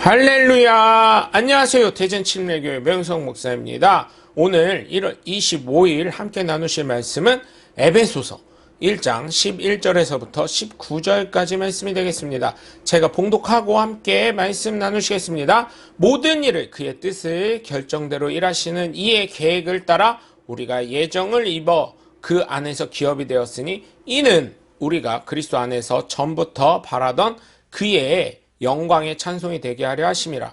할렐루야! 안녕하세요. 대전 침례교회 명성 목사입니다. 오늘 1월 25일 함께 나누실 말씀은 에베소서 1장 11절에서부터 19절까지 말씀이 되겠습니다. 제가 봉독하고 함께 말씀 나누시겠습니다. 모든 일을 그의 뜻을 결정대로 일하시는 이의 계획을 따라 우리가 예정을 입어 그 안에서 기업이 되었으니 이는 우리가 그리스도 안에서 전부터 바라던 그의 영광의 찬송이 되게 하려 하심이라.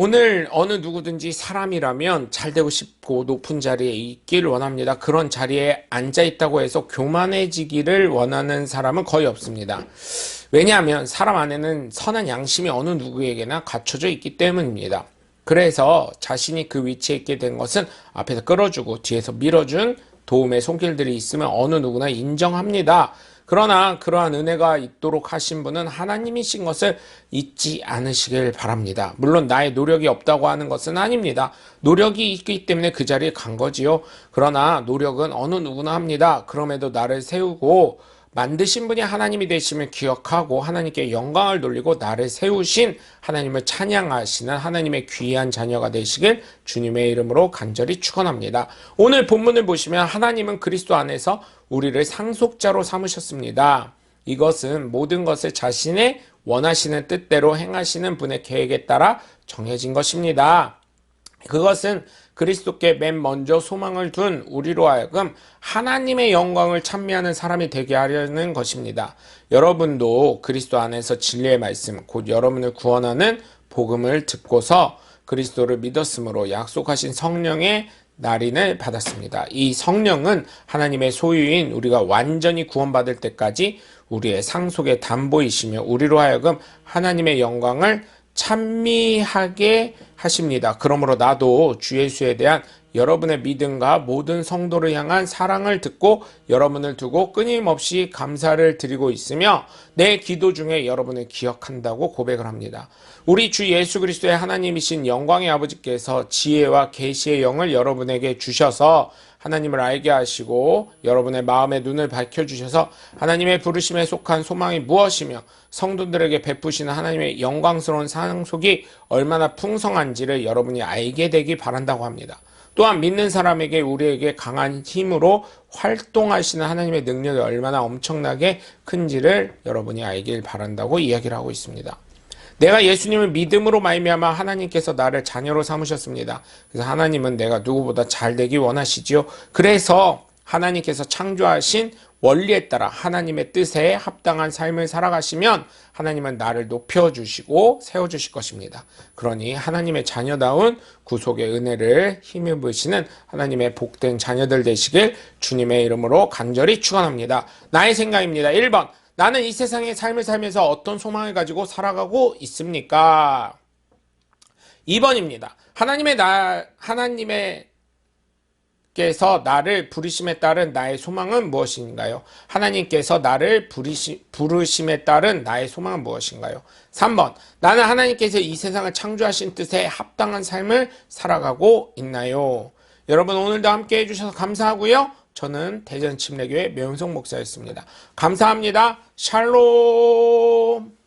오늘 어느 누구든지 사람이라면 잘 되고 싶고 높은 자리에 있기를 원합니다. 그런 자리에 앉아 있다고 해서 교만해지기를 원하는 사람은 거의 없습니다. 왜냐하면 사람 안에는 선한 양심이 어느 누구에게나 갖춰져 있기 때문입니다. 그래서 자신이 그 위치에 있게 된 것은 앞에서 끌어주고 뒤에서 밀어준 도움의 손길들이 있으면 어느 누구나 인정합니다. 그러나 그러한 은혜가 있도록 하신 분은 하나님이신 것을 잊지 않으시길 바랍니다. 물론 나의 노력이 없다고 하는 것은 아닙니다. 노력이 있기 때문에 그 자리에 간 거지요. 그러나 노력은 어느 누구나 합니다. 그럼에도 나를 세우고 만드신 분이 하나님이 되심을 기억하고 하나님께 영광을 돌리고 나를 세우신 하나님을 찬양하시는 하나님의 귀한 자녀가 되시길 주님의 이름으로 간절히 축원합니다. 오늘 본문을 보시면 하나님은 그리스도 안에서 우리를 상속자로 삼으셨습니다. 이것은 모든 것을 자신의 원하시는 뜻대로 행하시는 분의 계획에 따라 정해진 것입니다. 그것은 그리스도께 맨 먼저 소망을 둔 우리로 하여금 하나님의 영광을 찬미하는 사람이 되게 하려는 것입니다. 여러분도 그리스도 안에서 진리의 말씀, 곧 여러분을 구원하는 복음을 듣고서 그리스도를 믿었으므로 약속하신 성령의 날인을 받았습니다. 이 성령은 하나님의 소유인 우리가 완전히 구원받을 때까지 우리의 상속의 담보이시며 우리로 하여금 하나님의 영광을 찬미하게 하십니다. 그러므로 나도 주 예수에 대한 여러분의 믿음과 모든 성도를 향한 사랑을 듣고 여러분을 두고 끊임없이 감사를 드리고 있으며 내 기도 중에 여러분을 기억한다고 고백을 합니다. 우리 주 예수 그리스도의 하나님이신 영광의 아버지께서 지혜와 계시의 영을 여러분에게 주셔서 하나님을 알게 하시고 여러분의 마음의 눈을 밝혀주셔서 하나님의 부르심에 속한 소망이 무엇이며 성도들에게 베푸시는 하나님의 영광스러운 상속이 얼마나 풍성한지를 여러분이 알게 되기 바란다고 합니다. 또한 믿는 사람에게 우리에게 강한 힘으로 활동하시는 하나님의 능력이 얼마나 엄청나게 큰지를 여러분이 알길 바란다고 이야기를 하고 있습니다. 내가 예수님을 믿음으로 말미암아 하나님께서 나를 자녀로 삼으셨습니다. 그래서 하나님은 내가 누구보다 잘 되기 원하시지요. 그래서 하나님께서 창조하신 원리에 따라 하나님의 뜻에 합당한 삶을 살아가시면 하나님은 나를 높여주시고 세워주실 것입니다. 그러니 하나님의 자녀다운 구속의 은혜를 힘입으시는 하나님의 복된 자녀들 되시길 주님의 이름으로 간절히 축원합니다. 나의 생각입니다. 1번 나는 이 세상의 삶을 살면서 어떤 소망을 가지고 살아가고 있습니까? 2번입니다. 하나님의 나, 하나님의 께서 나를 부르심에 따른 나의 소망은 무엇인가요? 하나님께서 나를 부르시, 부르심에 따른 나의 소망은 무엇인가요? 3번. 나는 하나님께서 이 세상을 창조하신 뜻에 합당한 삶을 살아가고 있나요? 여러분 오늘도 함께 해주셔서 감사하고요. 저는 대전 침례교회 명성 목사였습니다. 감사합니다. 샬롬.